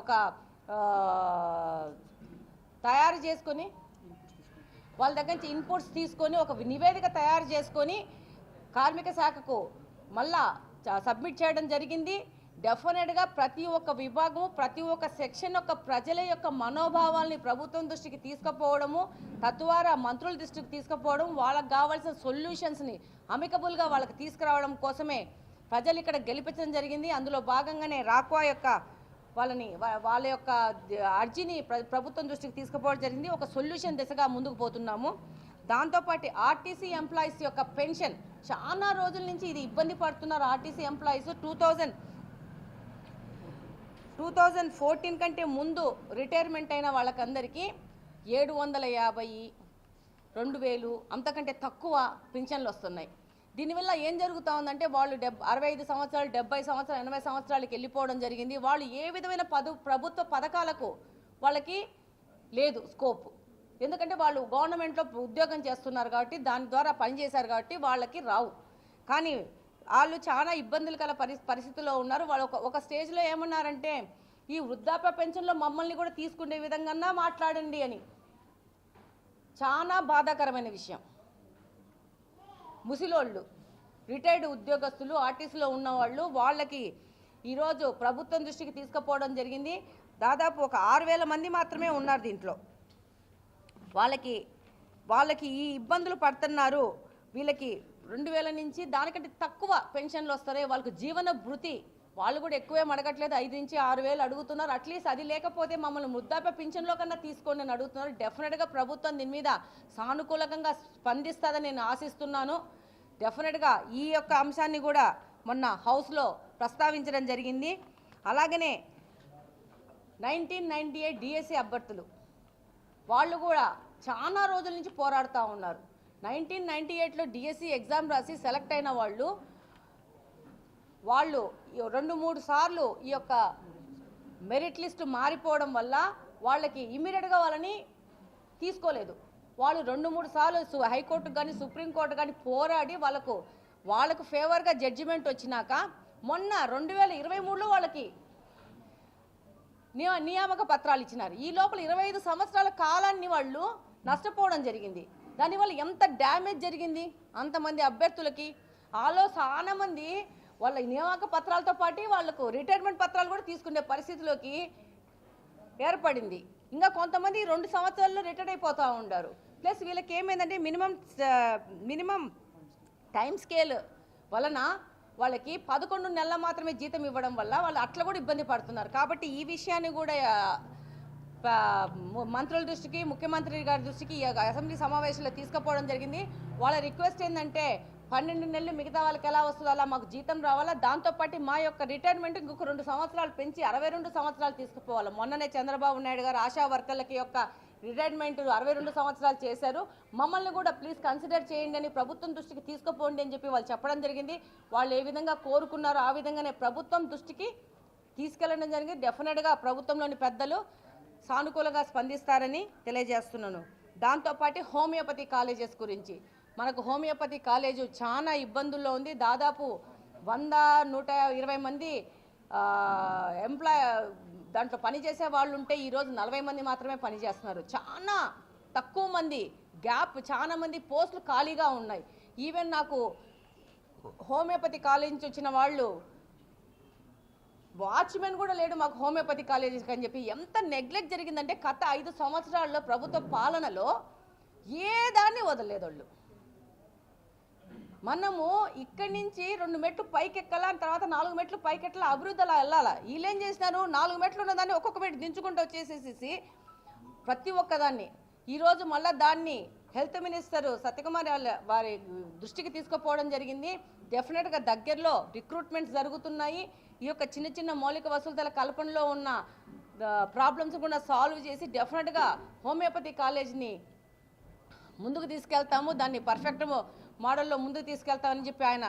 ఒక తయారు చేసుకొని వాళ్ళ దగ్గర నుంచి ఇన్పుట్స్ తీసుకొని ఒక నివేదిక తయారు చేసుకొని కార్మిక శాఖకు మళ్ళా సబ్మిట్ చేయడం జరిగింది. డెఫినెట్గా ప్రతి ఒక్క విభాగము ప్రతి ఒక్క సెక్షన్ యొక్క ప్రజల యొక్క మనోభావాల్ని ప్రభుత్వం దృష్టికి తీసుకుపోవడము తద్వారా మంత్రుల దృష్టికి తీసుకుపోవడం వాళ్ళకి కావాల్సిన సొల్యూషన్స్ని అమికబుల్గా వాళ్ళకి తీసుకురావడం కోసమే ప్రజలు ఇక్కడ గెలిపించడం జరిగింది. అందులో భాగంగానే రాక్వా యొక్క వాళ్ళని వాళ్ళ యొక్క అర్జీని ప్ర- ప్రభుత్వం దృష్టికి తీసుకుపోవడం జరిగింది. ఒక సొల్యూషన్ దిశగా ముందుకు పోతున్నాము. దాంతోపాటు ఆర్టీసీ ఎంప్లాయీస్ యొక్క పెన్షన్. చాలా రోజుల నుంచి ఇది ఇబ్బంది పడుతున్నారు RTC employees. Two thousand two thousand fourteen కంటే ముందు రిటైర్మెంట్ అయిన వాళ్ళకందరికీ ఏడు వందల యాభై రెండు వేలు అంతకంటే తక్కువ పింఛన్లు వస్తున్నాయి. దీనివల్ల ఏం జరుగుతూ ఉందంటే వాళ్ళు డెబ్ అరవై ఐదు సంవత్సరాలు డెబ్బై సంవత్సరాలు ఎనభై సంవత్సరాలకి వెళ్ళిపోవడం జరిగింది. వాళ్ళు ఏ విధమైన పదు ప్రభుత్వ పథకాలకు వాళ్ళకి లేదు స్కోప్. ఎందుకంటే వాళ్ళు గవర్నమెంట్లో ఉద్యోగం చేస్తున్నారు కాబట్టి దాని ద్వారా పనిచేశారు కాబట్టి వాళ్ళకి రావు. కానీ వాళ్ళు చాలా ఇబ్బందులు కల పరి పరిస్థితిలో ఉన్నారు. వాళ్ళు ఒక ఒక స్టేజ్లో ఏమన్నారంటే ఈ వృద్ధాప్య పెన్షన్లో మమ్మల్ని కూడా తీసుకునే విధంగా మాట్లాడండి అని. చాలా బాధాకరమైన విషయం. ముసిలోళ్ళు రిటైర్డ్ ఉద్యోగస్తులు ఆర్టీసీలో ఉన్నవాళ్ళు వాళ్ళకి ఈరోజు ప్రభుత్వం దృష్టికి తీసుకుపోవడం జరిగింది. దాదాపు ఒక ఆరు వేల మంది మాత్రమే ఉన్నారు దీంట్లో. వాళ్ళకి వాళ్ళకి ఈ ఇబ్బందులు పడుతున్నారు. వీళ్ళకి రెండు వేల నుంచి దానికంటే తక్కువ పెన్షన్లు వస్తారే వాళ్ళకి జీవన భృతి వాళ్ళు కూడా ఎక్కువే అడగట్లేదు ఐదు నుంచి ఆరు వేలు అడుగుతున్నారు. అట్లీస్ట్ అది లేకపోతే మమ్మల్ని వృద్ధాప్య పింఛన్లో కన్నా తీసుకోండి అని అడుగుతున్నారు. డెఫినెట్గా ప్రభుత్వం దీని మీద సానుకూలంగా స్పందిస్తుందని నేను ఆశిస్తున్నాను. డెఫినెట్గా ఈ యొక్క అంశాన్ని కూడా మొన్న హౌస్లో ప్రస్తావించడం జరిగింది. అలాగనే నైన్టీన్ నైంటీ ఎయిట్ డిఎస్సి అభ్యర్థులు వాళ్ళు కూడా చాలా రోజుల నుంచి పోరాడుతూ ఉన్నారు. నైన్టీన్ నైంటీ ఎయిట్లో డిఎస్సి ఎగ్జామ్ రాసి సెలెక్ట్ అయిన వాళ్ళు వాళ్ళు రెండు మూడు సార్లు ఈ యొక్క మెరిట్ లిస్ట్ మారిపోవడం వల్ల వాళ్ళకి ఇమీడియట్గా వాళ్ళని తీసుకోలేదు. వాళ్ళు రెండు మూడు సార్లు హైకోర్టు కానీ సుప్రీంకోర్టు కానీ పోరాడి వాళ్ళకు వాళ్ళకు ఫేవర్గా జడ్జిమెంట్ వచ్చినాక మొన్న రెండు వేల ఇరవై మూడులో వాళ్ళకి నియ- నియామక పత్రాలు ఇచ్చినారు. ఈ లోపల ఇరవై ఐదు సంవత్సరాల కాలాన్ని వాళ్ళు నష్టపోవడం జరిగింది. దానివల్ల ఎంత డ్యామేజ్ జరిగింది? అంతమంది అభ్యర్థులకి ఆలో చాలామంది వాళ్ళ నియామక పత్రాలతో పాటు వాళ్ళకు రిటైర్మెంట్ పత్రాలు కూడా తీసుకునే పరిస్థితిలోకి ఏర్పడింది. ఇంకా కొంతమంది రెండు సంవత్సరాల్లో రిటైర్ అయిపోతూ ఉంటారు ప్లస్ వీళ్ళకి ఏమైందంటే మినిమం మినిమం టైం స్కేల్ వలన వాళ్ళకి పదకొండు నెలల మాత్రమే జీతం ఇవ్వడం వల్ల వాళ్ళు అట్లా కూడా ఇబ్బంది పడుతున్నారు. కాబట్టి ఈ విషయాన్ని కూడా మంత్రుల దృష్టికి ముఖ్యమంత్రి గారి దృష్టికి అసెంబ్లీ సమావేశంలో తీసుకుపోవడం జరిగింది. వాళ్ళ రిక్వెస్ట్ ఏంటంటే పన్నెండు నెలలు మిగతా వాళ్ళకి ఎలా వస్తుందో అలా మాకు జీతం రావాలా? దాంతోపాటు మా యొక్క రిటైర్మెంట్ ఇంకొక రెండు సంవత్సరాలు పెంచి అరవై రెండు సంవత్సరాలు తీసుకుపోవాలి? మొన్ననే చంద్రబాబు నాయుడు గారు ఆశా వర్కర్లకి యొక్క రిటైర్మెంట్ అరవై రెండు సంవత్సరాలు చేశారు. మమ్మల్ని కూడా ప్లీజ్ కన్సిడర్ చేయండి అని ప్రభుత్వం దృష్టికి తీసుకుపోండి అని చెప్పి వాళ్ళు చెప్పడం జరిగింది. వాళ్ళు ఏ విధంగా కోరుకున్నారో ఆ విధంగానే ప్రభుత్వం దృష్టికి తీసుకెళ్ళడం జరిగింది. డెఫినెట్గా ప్రభుత్వంలోని పెద్దలు సానుకూలంగా స్పందిస్తారని తెలియజేస్తున్నాను. దాంతోపాటు హోమియోపతి కాలేజెస్ గురించి. మనకు హోమియోపతి కాలేజు చాలా ఇబ్బందుల్లో ఉంది. దాదాపు వంద నూట ఇరవై మంది ఎంప్లాయ్ దాంట్లో పనిచేసే వాళ్ళు ఉంటే ఈరోజు నలభై మంది మాత్రమే పనిచేస్తున్నారు చాలా తక్కువ మంది గ్యాప్ చాలా మంది పోస్టులు ఖాళీగా ఉన్నాయి. ఈవెన్ నాకు హోమియోపతి కాలేజ్ నుంచి వచ్చిన వాళ్ళు వాచ్మెన్ కూడా లేడు మాకు హోమియోపతి కాలేజీకి అని చెప్పి ఎంత నెగ్లెక్ట్ జరిగిందంటే గత ఐదు సంవత్సరాల్లో ప్రభుత్వ పాలనలో ఏ దాన్ని వదలలేదు వాళ్ళు. మనము ఇక్కడి నుంచి రెండు మెట్లు పైకి ఎక్కాలా తర్వాత నాలుగు మెట్లు పైకి ఎట్లా అభివృద్ధి అలా వెళ్ళాలా? వీళ్ళేం చేసినారు? నాలుగు మెట్లు ఉన్నదాన్ని ఒక్కొక్క మెట్టు దించుకుంటూ వచ్చేసేసి ప్రతి ఒక్కదాన్ని. ఈరోజు మళ్ళీ దాన్ని హెల్త్ మినిస్టర్ సత్యకుమార్ వాళ్ళ వారి దృష్టికి తీసుకుపోవడం జరిగింది. డెఫినెట్గా దగ్గరలో రిక్రూట్మెంట్స్ జరుగుతున్నాయి. ఈ యొక్క చిన్న చిన్న మౌలిక వసతుల కల్పనలో ఉన్న ప్రాబ్లమ్స్ కూడా సాల్వ్ చేసి డెఫినెట్గా హోమియోపతి కాలేజ్ని ముందుకు తీసుకెళ్తాము. దాన్ని పర్ఫెక్ట్ మోడల్లో ముందుకు తీసుకెళ్తామని చెప్పి ఆయన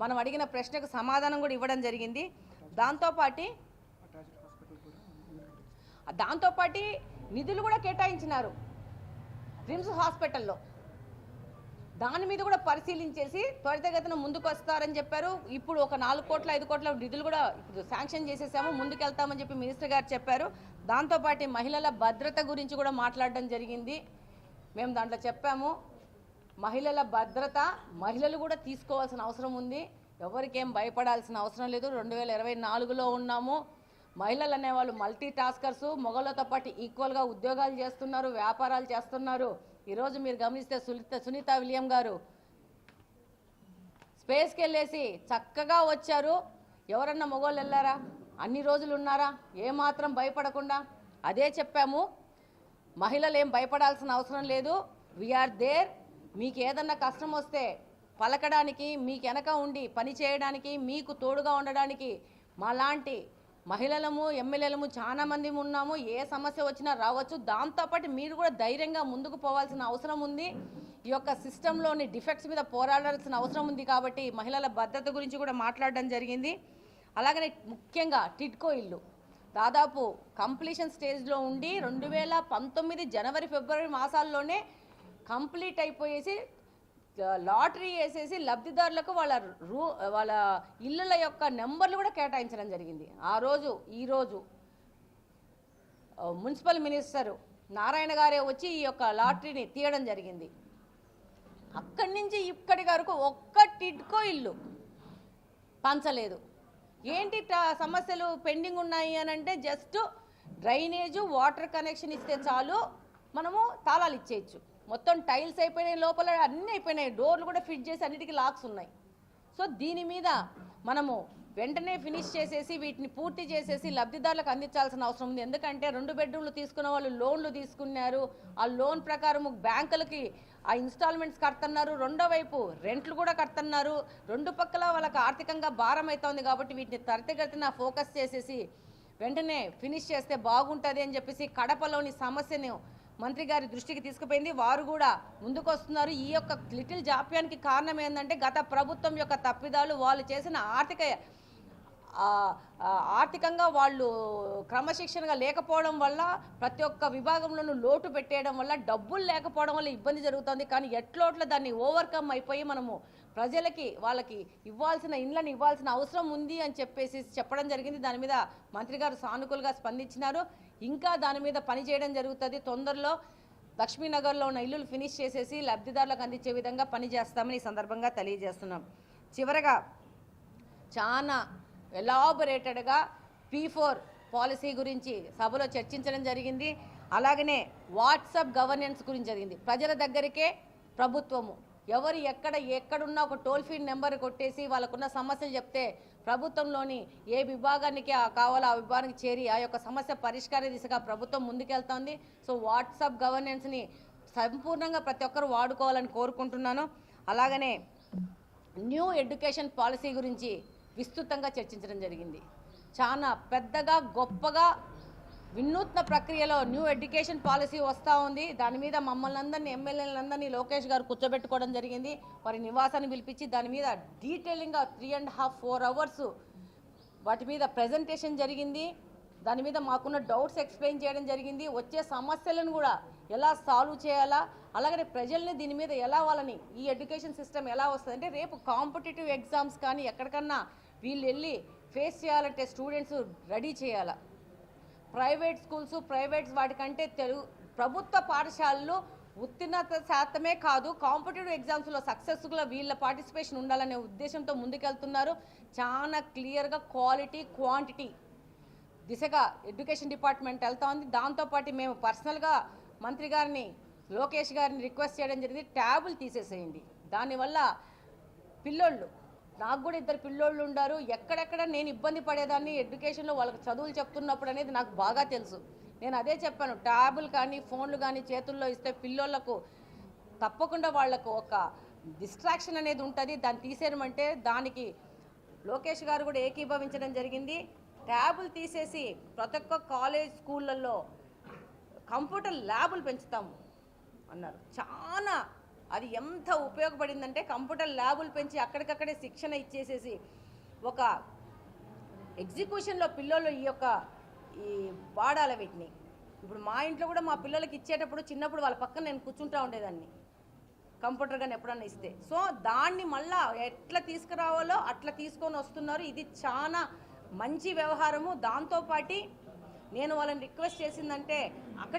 మనం అడిగిన ప్రశ్నకు సమాధానం కూడా ఇవ్వడం జరిగింది. దాంతోపాటి దాంతోపాటి నిధులు కూడా కేటాయించినారు రిమ్స్ హాస్పిటల్లో. దాని మీద కూడా పరిశీలించేసి త్వరితగతిన ముందుకు వస్తారని చెప్పారు. ఇప్పుడు ఒక నాలుగు కోట్ల ఐదు కోట్ల నిధులు కూడా ఇప్పుడు శాంక్షన్ చేసేసాము ముందుకెళ్తామని చెప్పి మినిస్టర్ గారు చెప్పారు. దాంతోపాటు మహిళల భద్రత గురించి కూడా మాట్లాడడం జరిగింది. మేము దాంట్లో చెప్పాము. మహిళల భద్రత మహిళలు కూడా తీసుకోవాల్సిన అవసరం ఉంది. ఎవరికేం భయపడాల్సిన అవసరం లేదు. రెండు వేల ఇరవై నాలుగులో ఉన్నాము. మహిళలు అనేవాళ్ళు మల్టీ టాస్కర్స్ మొగలతో పాటు ఈక్వల్గా ఉద్యోగాలు చేస్తున్నారు వ్యాపారాలు చేస్తున్నారు. ఈరోజు మీరు గమనిస్తే సునీత సునీత విలియం గారు స్పేస్కి వెళ్ళేసి చక్కగా వచ్చారు. ఎవరన్నా మొగోళ్ళు వెళ్ళారా? అన్ని రోజులు ఉన్నారా? ఏమాత్రం భయపడకుండా. అదే చెప్పాము. మహిళలు ఏం భయపడాల్సిన అవసరం లేదు. వీఆర్ దేర్ మీకు ఏదన్నా కష్టం వస్తే పలకడానికి మీకు వెనక ఉండి పని చేయడానికి మీకు తోడుగా ఉండడానికి మాలాంటి మహిళలము ఎమ్మెల్యేలము చాలా మంది ఉన్నాము. ఏ సమస్య వచ్చినా రావచ్చు. దాంతోపాటు మీరు కూడా ధైర్యంగా ముందుకు పోవాల్సిన అవసరం ఉంది. ఈ యొక్క సిస్టంలోని డిఫెక్ట్స్ మీద పోరాడాల్సిన అవసరం ఉంది కాబట్టి మహిళల భద్రత గురించి కూడా మాట్లాడడం జరిగింది. అలాగనే ముఖ్యంగా టిట్కో ఇల్లు. దాదాపు కంప్లీషన్ స్టేజ్లో ఉండి రెండు వేల పంతొమ్మిది జనవరి ఫిబ్రవరి మాసాల్లోనే కంప్లీట్ అయిపోయేసి లాటరీ వేసేసి లబ్ధిదారులకు వాళ్ళ రూ వాళ్ళ ఇళ్ళల యొక్క నెంబర్లు కూడా కేటాయించడం జరిగింది. ఆ రోజు ఈరోజు మున్సిపల్ మినిస్టర్ నారాయణ గారే వచ్చి ఈ యొక్క లాటరీని తీయడం జరిగింది. అక్కడి నుంచి ఇక్కడి వరకు ఒక్క టిడ్కో ఇల్లు పంచలేదు. ఏంటి ట- సమస్యలు పెండింగ్ ఉన్నాయి అని అంటే జస్ట్ డ్రైనేజు వాటర్ కనెక్షన్ ఇస్తే చాలు మనము తాళాలు ఇచ్చేయచ్చు. మొత్తం టైల్స్ అయిపోయినాయి లోపల అన్నీ అయిపోయినాయి. డోర్లు కూడా ఫిట్ చేసి అన్నిటికీ లాక్స్ ఉన్నాయి. సో దీని మీద మనము వెంటనే ఫినిష్ చేసేసి వీటిని పూర్తి చేసేసి లబ్ధిదారులకు అందించాల్సిన అవసరం ఉంది. ఎందుకంటే రెండు బెడ్రూమ్లు తీసుకున్న వాళ్ళు లోన్లు తీసుకున్నారు. ఆ లోన్ ప్రకారం బ్యాంకులకి ఆ ఇన్స్టాల్మెంట్స్ కడుతున్నారు. రెండో వైపు రెంట్లు కూడా కడుతున్నారు. రెండు పక్కల వాళ్ళకి ఆర్థికంగా భారం అవుతోంది కాబట్టి వీటిని త్వరితగతిన ఫోకస్ చేసేసి వెంటనే ఫినిష్ చేస్తే బాగుంటుంది అని చెప్పేసి కడపలోని సమస్యను మంత్రి గారి దృష్టికి తీసుకుపోయింది. వారు కూడా ముందుకొస్తున్నారు. ఈ యొక్క లిటిల్ జాప్యానికి కారణం ఏంటంటే గత ప్రభుత్వం యొక్క తప్పిదాలు వాళ్ళు చేసిన ఆర్థిక ఆర్థికంగా వాళ్ళు క్రమశిక్షణగా లేకపోవడం వల్ల ప్రతి ఒక్క విభాగంలోనూ లోటు పెట్టేయడం వల్ల డబ్బులు లేకపోవడం వల్ల ఇబ్బంది జరుగుతుంది. కానీ ఎట్లోట్ల దాన్ని ఓవర్కమ్ అయిపోయి మనము ప్రజలకి వాళ్ళకి ఇవ్వాల్సిన ఇండ్లను ఇవ్వాల్సిన అవసరం ఉంది అని చెప్పేసి చెప్పడం జరిగింది. దాని మీద మంత్రి గారు సానుకూలంగా స్పందించినారు. ఇంకా దాని మీద పని చేయడం జరుగుతుంది. తొందరలో లక్ష్మీనగర్లో ఉన్న ఇల్లులు ఫినిష్ చేసేసి లబ్ధిదారులకు అందించే విధంగా పనిచేస్తామని ఈ సందర్భంగా తెలియజేస్తున్నాం. చివరగా చాలా ఎలాబొరేటెడ్గా పీ ఫోర్ పాలసీ గురించి సభలో చర్చించడం జరిగింది. అలాగనే వాట్సాప్ గవర్నెన్స్ గురించి జరిగింది. ప్రజల దగ్గరికే ప్రభుత్వము ఎవరు ఎక్కడ ఎక్కడున్నా ఒక టోల్ ఫ్రీ నెంబర్ కొట్టేసి వాళ్ళకున్న సమస్యలు చెప్తే ప్రభుత్వంలోని ఏ విభాగానికి ఆ కావాలో ఆ విభాగానికి చేరి ఆ యొక్క సమస్య పరిష్కార దిశగా ప్రభుత్వం ముందుకెళ్తోంది. సో వాట్సాప్ గవర్నెన్స్ని సంపూర్ణంగా ప్రతి ఒక్కరు వాడుకోవాలని కోరుకుంటున్నాను. అలాగనే న్యూ ఎడ్యుకేషన్ పాలసీ గురించి విస్తృతంగా చర్చించడం జరిగింది. చాలా పెద్దగా గొప్పగా వినూత్న ప్రక్రియలో న్యూ ఎడ్యుకేషన్ పాలసీ వస్తూ ఉంది. దాని మీద మమ్మల్ని అందరినీ ఎమ్మెల్యేలందరినీ లోకేష్ గారు కూర్చోబెట్టుకోవడం జరిగింది. వారి నివాసాన్ని పిలిపించి దాని మీద డీటెయిలింగ్గా three and half four hours వాటి మీద ప్రజెంటేషన్ జరిగింది. దాని మీద మాకున్న డౌట్స్ ఎక్స్ప్లెయిన్ చేయడం జరిగింది. వచ్చే సమస్యలను కూడా ఎలా సాల్వ్ చేయాలా అలాగనే ప్రజల్ని దీని మీద ఎలా వాళ్ళని ఈ ఎడ్యుకేషన్ సిస్టమ్ ఎలా వస్తుంది అంటే రేపు కాంపిటేటివ్ ఎగ్జామ్స్ కానీ ఎక్కడికన్నా వీళ్ళు వెళ్ళి ఫేస్ చేయాలంటే స్టూడెంట్స్ రెడీ చేయాలా. ప్రైవేట్ స్కూల్స్ ప్రైవేట్స్ వాటికంటే తెలుగు ప్రభుత్వ పాఠశాలలు ఉత్తీర్ణత శాతమే కాదు కాంపిటేటివ్ ఎగ్జామ్స్లో సక్సెస్ఫుల్గా వీళ్ళ పార్టిసిపేషన్ ఉండాలనే ఉద్దేశంతో ముందుకెళ్తున్నారు. చాలా క్లియర్గా క్వాలిటీ క్వాంటిటీ దిశగా ఎడ్యుకేషన్ డిపార్ట్మెంట్ వెళ్తా ఉంది దాంతోపాటు మేము పర్సనల్గా మంత్రి గారిని లోకేష్ గారిని రిక్వెస్ట్ చేయడం జరిగింది. ట్యాబులు తీసేసేయండి. దానివల్ల పిల్లోళ్ళు నాకు కూడా ఇద్దరు పిల్లోళ్ళు ఉండారు. ఎక్కడెక్కడ నేను ఇబ్బంది పడేదాన్ని ఎడ్యుకేషన్లో వాళ్ళకి చదువులు చెప్తున్నప్పుడు అనేది నాకు బాగా తెలుసు. నేను అదే చెప్పాను ట్యాబులు కానీ ఫోన్లు కానీ చేతుల్లో ఇస్తే పిల్లోళ్ళకు తప్పకుండా వాళ్ళకు ఒక డిస్ట్రాక్షన్ అనేది ఉంటుంది. దాన్ని తీసేయమంటే దానికి లోకేష్ గారు కూడా ఏకీభవించడం జరిగింది. ట్యాబులు తీసేసి ప్రతి ఒక్క కాలేజ్ స్కూళ్ళల్లో కంప్యూటర్ ల్యాబులు పెంచుతాము అన్నారు. చాలా అది ఎంత ఉపయోగపడిందంటే కంప్యూటర్ ల్యాబులు పెంచి అక్కడికక్కడే శిక్షణ ఇచ్చేసేసి ఒక ఎగ్జిక్యూషన్లో పిల్లలు ఈ యొక్క ఈ వాడాలి వీటిని. ఇప్పుడు మా ఇంట్లో కూడా మా పిల్లలకి ఇచ్చేటప్పుడు చిన్నప్పుడు వాళ్ళ పక్కన నేను కూర్చుంటా ఉండేదాన్ని. కంప్యూటర్ కానీ ఎప్పుడన్నా ఇస్తే. సో దాన్ని మళ్ళా ఎట్లా తీసుకురావాలో అట్లా తీసుకొని వస్తున్నారు. ఇది చాలా మంచి వ్యవహారము. దాంతోపాటి నేను వాళ్ళని రిక్వెస్ట్ చేసిందంటే అక్కడ